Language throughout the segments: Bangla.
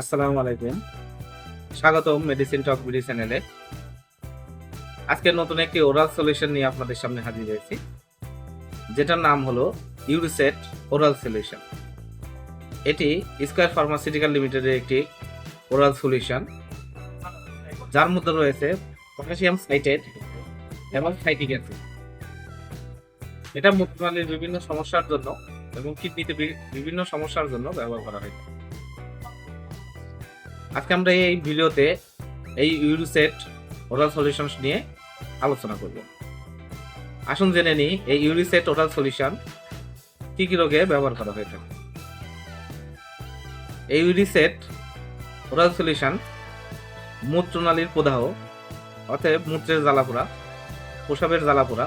আসসালামু আলাইকুম। স্বাগতম মেডিসিন টক বিডি চ্যানেলে আজকে নতুন একটি ওরাল সলিউশন নিয়ে আপনাদের সামনে হাজির হয়েছি। যেটার নাম হলো ইউরিসেট ওরাল সলিউশন এটি স্কয়ার ফার্মাসিউটিক্যাল লিমিটেডের একটি ওরাল সলিউশন যার মধ্যে রয়েছে পটাশিয়াম সাইটেড এবং ফাইটিক অ্যাসিড এটা মূত্রনালীর বিভিন্ন সমস্যার জন্য এবং কিডনিতে বিভিন্ন সমস্যার জন্য ব্যবহার করা হয়। আজকে আমরা এই ভিডিওতে এই ইউরিসেট ওরাল সলিউশনস নিয়ে আলোচনা করব। আসুন জেনে নিই, এই ইউরিসেট ওরাল সলিউশন কি কি রোগে ব্যবহার করা হয়ে থাকে। এই ইউরিসেট ওরাল সলিউশন মূত্রনালীর প্রদাহ অর্থাৎ মূত্রের জ্বালাপোড়া, প্রসাবের জ্বালা জ্বালাপোড়া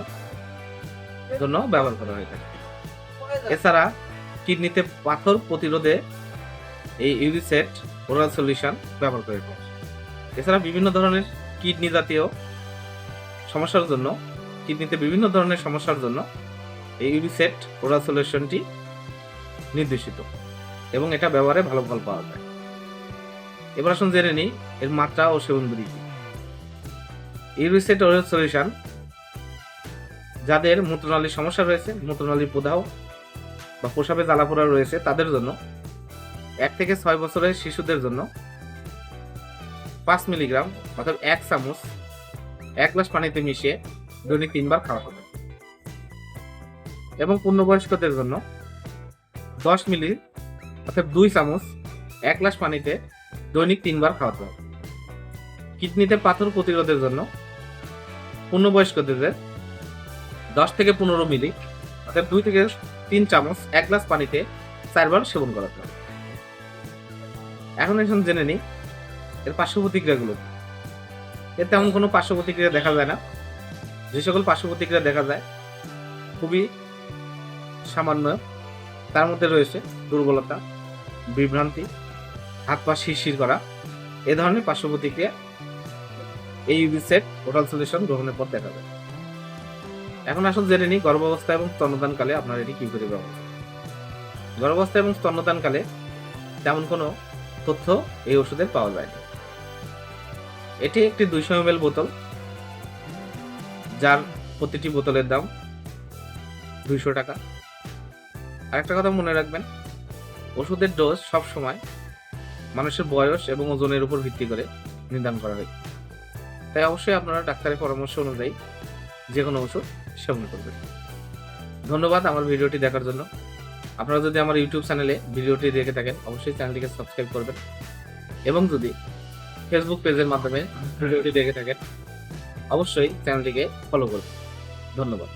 জন্য ব্যবহার করা হয়ে থাকে। এছাড়া কিডনিতে পাথর প্রতিরোধে এই ইউরিসেট ওরাল সলিউশন ব্যবহার করে থাকে। এছাড়া বিভিন্ন ধরনের কিডনি জাতীয় সমস্যার জন্য কিডনিতে বিভিন্ন ধরনের সমস্যার জন্য এই ইউরিসেট ওরাল সলিউশনটি নির্দেশিত এবং এটা ব্যবহারে ভালো ফল পাওয়া যায়। এবার আসুন জেনে নিই এর মাত্রা ও সেবন বিধি ইউরিসেট ওরাল সলিউশন যাদের মূত্রনালীর সমস্যা রয়েছে, মূত্রনালীর প্রদাহ বা প্রসাবে জ্বালাপোড়া রয়েছে, তাদের জন্য এক থেকে ছয় বছরের শিশুদের জন্য পাঁচ মিলিগ্রাম অর্থাৎ এক চামচ, এক গ্লাস পানিতে মিশিয়ে দৈনিক তিনবার খাওয়া হবে। এবং পূর্ণবয়স্কদের জন্য দশ মিলি অর্থাৎ দুই চামচ, এক গ্লাস পানিতে দৈনিক তিনবার খাওয়াতে হবে। কিডনিতে পাথর প্রতিরোধের জন্য পূর্ণবয়স্কদের দশ থেকে পনেরো মিলি অর্থাৎ দুই থেকে তিন চামচ, এক গ্লাস পানিতে চারবার সেবন করাতে হবে। এখন এখন জেনে নিই। এর পার্শ্ব প্রতিক্রিয়াগুলো। এর তেমন কোনো পার্শ্ব প্রতিক্রিয়া দেখা যায় না। যে সকল পার্শ্ব প্রতিক্রিয়া দেখা যায়, খুবই সামান্য। তার মধ্যে রয়েছে দুর্বলতা, বিভ্রান্তি, হাত পা শিরশির করা। এ ধরনের পার্শ্ব প্রতিক্রিয়া এই ইউভি সেট ওরাল সলিউশন গ্রহণের পর দেখা যায় এখন আসুন জেনে নিই গর্ভাবস্থা এবং স্তন্যদানকালে আপনার এটি কি করে ব্যবহার গর্ভাবস্থা এবং স্তন্যদানকালে তেমন কোনো তথ্য এই ওষুধের পাওয়া যায়। এটি একটি দুইশো এম বোতল, যার প্রতিটি বোতলের দাম দুইশো টাকা। আরেকটা কথা মনে রাখবেন, ওষুধের ডোজ সব সময় মানুষের বয়স এবং ওজনের উপর ভিত্তি করে নির্ধারণ করা হয়। তাই অবশ্যই আপনারা ডাক্তারের পরামর্শ অনুযায়ী যে কোনো ওষুধ সেবন করবেন। ধন্যবাদ আমার ভিডিওটি দেখার জন্য। আপনারা যদি আমার ইউটিউব চ্যানেলে ভিডিওটি দেখে থাকেন, অবশ্যই চ্যানেলটিকে সাবস্ক্রাইব করবেন। এবং যদি ফেসবুক পেজের মাধ্যমে ভিডিওটি দেখে থাকেন, অবশ্যই চ্যানেলটিকে ফলো করবেন। ধন্যবাদ।